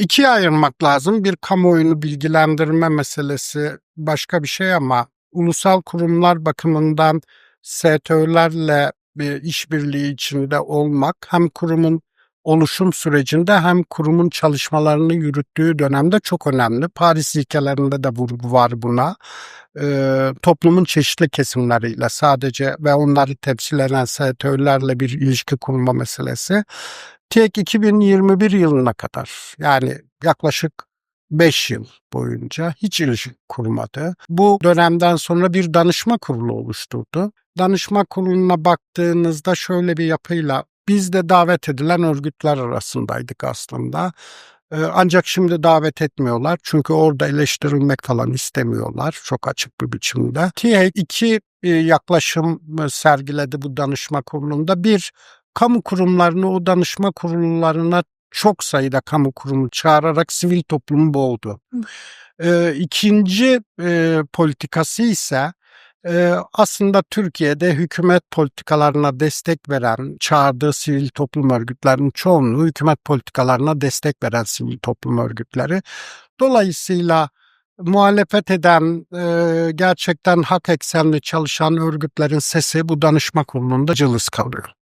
ikiye ayırmak lazım. Bir kamuoyunu bilgilendirme meselesi başka bir şey ama ulusal kurumlar bakımından STÖ'lerle bir işbirliği içinde olmak hem kurumun oluşum sürecinde hem kurumun çalışmalarını yürüttüğü dönemde çok önemli. Paris ilkelerinde de vurgu var buna. Ee, toplumun çeşitli kesimleriyle sadece ve onları temsil eden STÖ'lerle bir ilişki kurma meselesi. Tek 2021 yılına kadar yani yaklaşık 5 yıl boyunca hiç ilişki kurmadı. Bu dönemden sonra bir danışma kurulu oluşturdu. Danışma kuruluna baktığınızda şöyle bir yapıyla biz de davet edilen örgütler arasındaydık aslında. Ee, Ancak şimdi davet etmiyorlar çünkü orada eleştirilmek falan istemiyorlar çok açık bir biçimde. TİHE iki e, yaklaşım e, sergiledi bu danışma kurulunda. Bir, kamu kurumlarını o danışma kurullarına çok sayıda kamu kurumu çağırarak sivil toplumu boğdu. Ee, İkinci e, politikası ise e, aslında Türkiye'de hükümet politikalarına destek veren, çağırdığı sivil toplum örgütlerinin çoğunluğu hükümet politikalarına destek veren sivil toplum örgütleri. Dolayısıyla muhalefet eden, e, gerçekten hak eksenli çalışan örgütlerin sesi bu danışma kurulunda cılız kalıyor.